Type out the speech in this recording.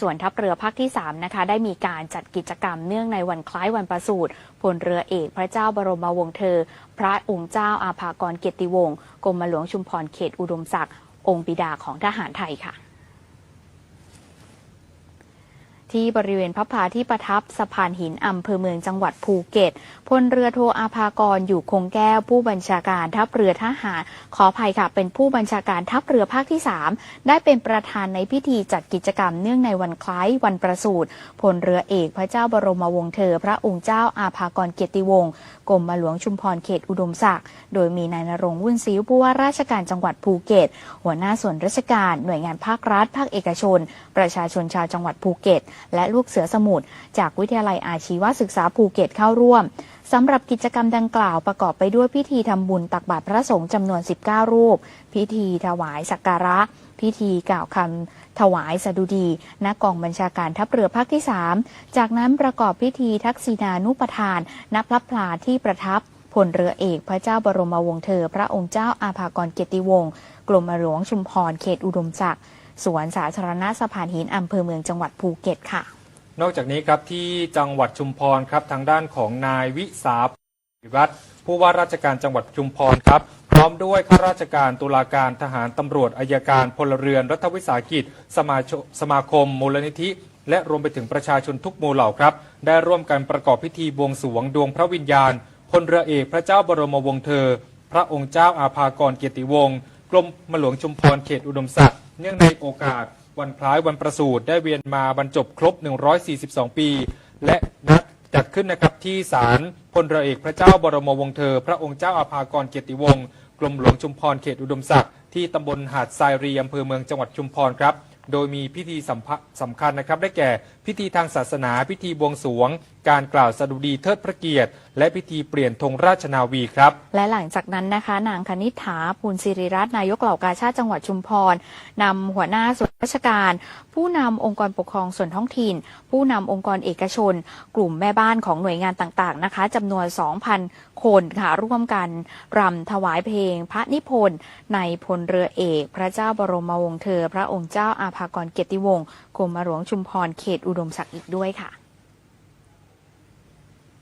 ส่วนทัพเรือภาคที่ 3 นะคะ ได้มีการจัดกิจกรรมเนื่องในวันคล้ายวันประสูติพลเรือเอกพระเจ้าบรมวงศ์เธอ พระองค์เจ้าอาภากรเกียรติวงศ์กรมหลวงชุมพรเขตอุดมศักดิ์องค์บิดาของทหารไทยค่ะ ที่บริเวณพระพาที่ประทับสะพานหินอำเภอเมืองจังหวัดภูเก็ตพลเรือโทอาภากรอยู่คงแก้วผู้บัญชาการทัพเรือทหาร ขออภัยค่ะ เป็นผู้บัญชาการทัพเรือภาคที่ 3 ได้เป็นประธานในพิธีจัดกิจกรรมเนื่องในวันคล้ายวันประสูติพลเรือเอกพระเจ้าบรมวงศ์เธอ พระองค์เจ้าอาภากรเกียรติวงศ์กรมหลวงชุมพรเขตอุดมศักดิ์โดยมีนายนรงวุ่นซิ้วผู้ว่าราชการจังหวัดภูเก็ต หัวหน้าส่วนราชการหน่วยงานภาครัฐ ภาคเอกชน ประชาชนชาวจังหวัดภูเก็ตและลูกเสือสมุทรจากวิทยาลัยอาชีวศึกษาภูเก็ตเข้าร่วมสำหรับกิจกรรมดังกล่าวประกอบไปด้วยพิธีทำบุญตักบาตรพระสงฆ์จำนวน 19 รูป พิธีถวายสักการะ พิธีกล่าวคำถวายสดุดีณกองบัญชาการทัพเรือภาคที่ 3 จากนั้นประกอบพิธีทักษิณานุปทานณพระพลาที่ประทับพลเรือเอกพระเจ้าบรมวงศ์เธอ พระองค์เจ้าอาภากรเกียรติวงศ์กรมหลวงชุมพรเขตอุดมศักดิ์ สวนสาธารณะสะพานหินอำเภอเมืองจังหวัดภูเก็ตค่ะ นอกจากนี้ครับที่จังหวัดชุมพรครับทางด้านของนายวิสารัตน์ผู้ว่าราชการจังหวัดชุมพรครับ พร้อมด้วยข้าราชการตุลาการทหารตำรวจอายการพลเรือนรัฐวิสาหกิจ สมาชสมาคมมูลนิธิและรวมไปถึงประชาชนทุกหมู่เหล่าครับ ได้ร่วมกันประกอบพิธีบวงสรวงดวงพระวิญญาณพลเรือเอกพระเจ้าบรมวงศ์เธอ พระองค์เจ้าอาภากรเกียรติวงศ์กรมหลวงชุมพรเขตอุดมศักดิ์ เนื่องในโอกาสวันคล้ายวันประสูติได้เวียนมาบรรจบครบ 142 ปี และนัดจัดขึ้นนะครับที่ศาลพลเรือเอกพระเจ้าบรมวงศ์เธอ พระองค์เจ้าอาภากรเกียรติวงศ์กรมหลวงชุมพรเขตอุดมศักดิ์ที่ตำบลหาดทรายรีอำเภอเมืองจังหวัดชุมพรครับ โดยมีพิธีสำสำคัญนะครับ ได้แก่พิธีทางศาสนาพิธีบวงสรวง การกล่าวสดุดีเทิดพระเกียรติ และพิธีเปลี่ยนธงราชนาวีครับ และหลังจากนั้นนะคะ นางคณิษฐาภูลศิริรัตน์นายกเหล่ากาชาติจังหวัดชุมพรนำหัวหน้าส่วนราชการ ผู้นำองค์กรปกครองส่วนท้องถิ่น ผู้นำองค์กรเอกชน กลุ่มแม่บ้านของหน่วยงานต่างๆนะคะจำนวน 2,000 คนค่ะร่วมกันรำถวายเพลง พระนิพนธ์ในพลเรือเอก พระเจ้าบรมวงศ์เธอ พระองค์เจ้าอาภากรเกียรติวงศ์กรมหลวงชุมพรเขตอุดมศักดิ์อีกด้วยค่ะ